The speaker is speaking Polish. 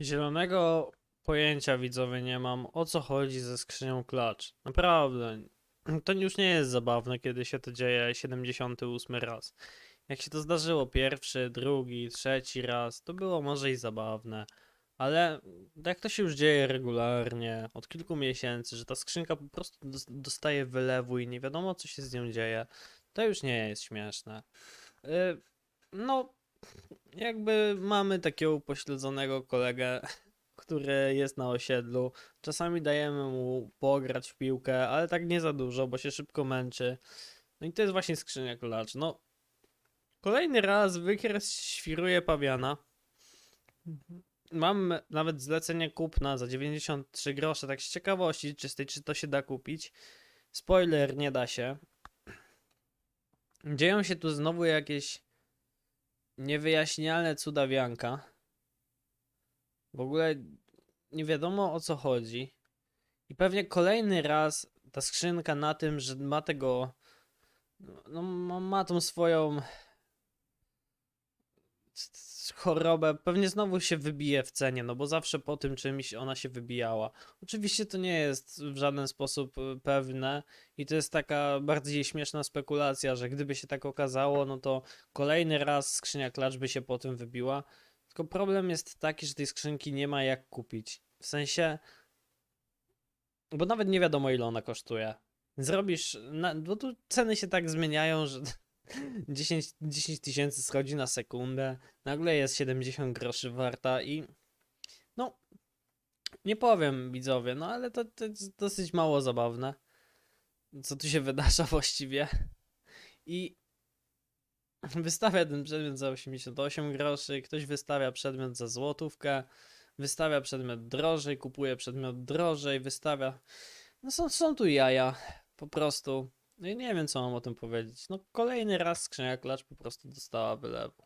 Zielonego pojęcia widzowie nie mam o co chodzi ze skrzynią klacz. Naprawdę. To już nie jest zabawne, kiedy się to dzieje 78 raz. Jak się to zdarzyło pierwszy, drugi, trzeci raz, to było może i zabawne. Ale jak to się już dzieje regularnie, od kilku miesięcy, że ta skrzynka po prostu dos- dostaje wylewu i nie wiadomo co się z nią dzieje, to już nie jest śmieszne. Y, No, jakby mamy takiego upośledzonego kolegę, który jest na osiedlu. Czasami dajemy mu pograć w piłkę, ale tak nie za dużo, bo się szybko męczy. No i to jest właśnie skrzynia klacz. No, kolejny raz wykres świruje pawiana. Mam nawet zlecenie kupna za 93 grosze, tak z ciekawości czystej, czy to się da kupić. Spoiler, nie da się. Dzieją się tu znowu jakieś niewyjaśnialne cudawianka. W ogóle nie wiadomo o co chodzi. I pewnie kolejny raz ta skrzynka na tym, że ma tego. No, ma, ma tą swoją chorobę, pewnie znowu się wybije w cenie, no bo zawsze po tym czymś ona się wybijała. Oczywiście to nie jest w żaden sposób y, pewne i to jest taka bardziej śmieszna spekulacja, że gdyby się tak okazało, no to kolejny raz skrzynia klacz by się po tym wybiła. Tylko problem jest taki, że tej skrzynki nie ma jak kupić. W sensie, bo nawet nie wiadomo ile ona kosztuje. Zrobisz, na, bo tu ceny się tak zmieniają, że 10 10 tysięcy schodzi na sekundę, nagle jest 70 groszy warta i no, nie powiem widzowie, no ale to, to jest dosyć mało zabawne, co tu się wydarza właściwie. I wystawia ten przedmiot za 88 groszy, ktoś wystawia przedmiot za złotówkę, wystawia przedmiot drożej, kupuje przedmiot drożej, wystawia. No są, są tu jaja, po prostu. No i nie wiem, co mam o tym powiedzieć. No kolejny raz skrzynia klacz po prostu dostała wylewu.